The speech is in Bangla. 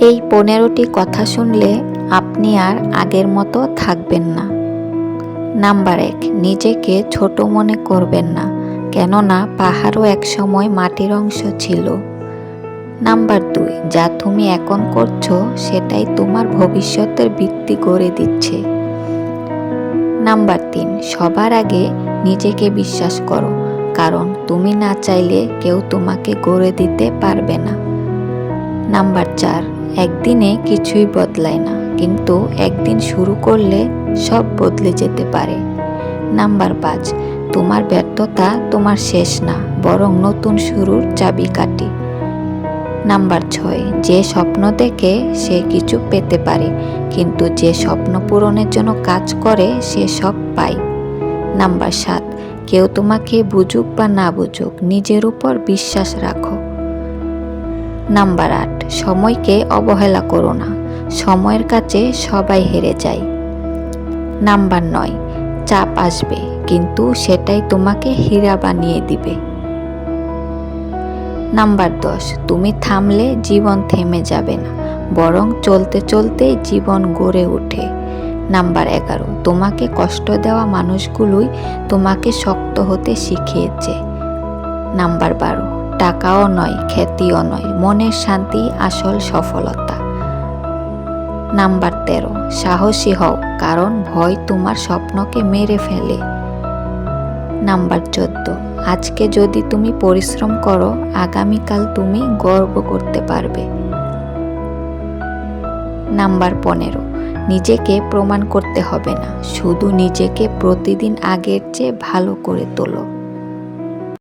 এই পনেরোটি কথা শুনলে আপনি আর আগের মতো থাকবেন না। নাম্বার এক, নিজেকে ছোট মনে করবেন না, কেননা পাহাড়ও একসময় মাটির অংশ ছিল। নাম্বার দুই, যা তুমি এখন করছ সেটাই তোমার ভবিষ্যতের ভিত্তি গড়ে দিচ্ছে। নাম্বার তিন, সবার আগে নিজেকে বিশ্বাস করো, কারণ তুমি না চাইলে কেউ তোমাকে গড়ে দিতে পারবে না। নাম্বার চার একদিনে কিছুই বদলায় না, কিন্তু একদিন শুরু করলে সব বদলে যেতে পারে। নাম্বার পাঁচ, তোমার ব্যর্থতা তোমার শেষ না, বরং নতুন শুরুর চাবি চাবিকাঠি। নাম্বার ছয়, যে স্বপ্ন দেখে সে কিছু পেতে পারে, কিন্তু যে স্বপ্ন পূরণের জন্য কাজ করে, সে সব পায়। নাম্বার সাত, কেউ তোমাকে বুঝুক বা না বুঝুক, নিজের উপর বিশ্বাস রাখো। নাম্বার আট, সময়কে অবহেলা করো না। সময়ের কাছে সবাই হেরে যায়। নাম্বার নয়, চাপ আসবে, কিন্তু সেটাই তোমাকে হীরা বানিয়ে দিবে। নাম্বার দশ, তুমি থামলে জীবন থেমে যাবে না, বরং চলতে চলতে জীবন গড়ে ওঠে। নাম্বার এগারো, তোমাকে কষ্ট দেওয়া মানুষগুলোই তোমাকে শক্ত হতে শিখিয়েছে। নাম্বার বারো টাকাও নয়, খ্যাতিও নয় মনের শান্তি, আসল সফলতা। নাম্বার তেরো, সাহসী হও, কারণ ভয় তোমার স্বপ্নকে মেরে ফেলে। নাম্বার চোদ্দ, আজকে যদি তুমি পরিশ্রম করো, আগামীকাল তুমি গর্ব করতে পারবে। নাম্বার পনেরো, নিজেকে প্রমাণ করতে হবে না, শুধু নিজেকে প্রতিদিন আগের চেয়ে ভালো করে তোলো।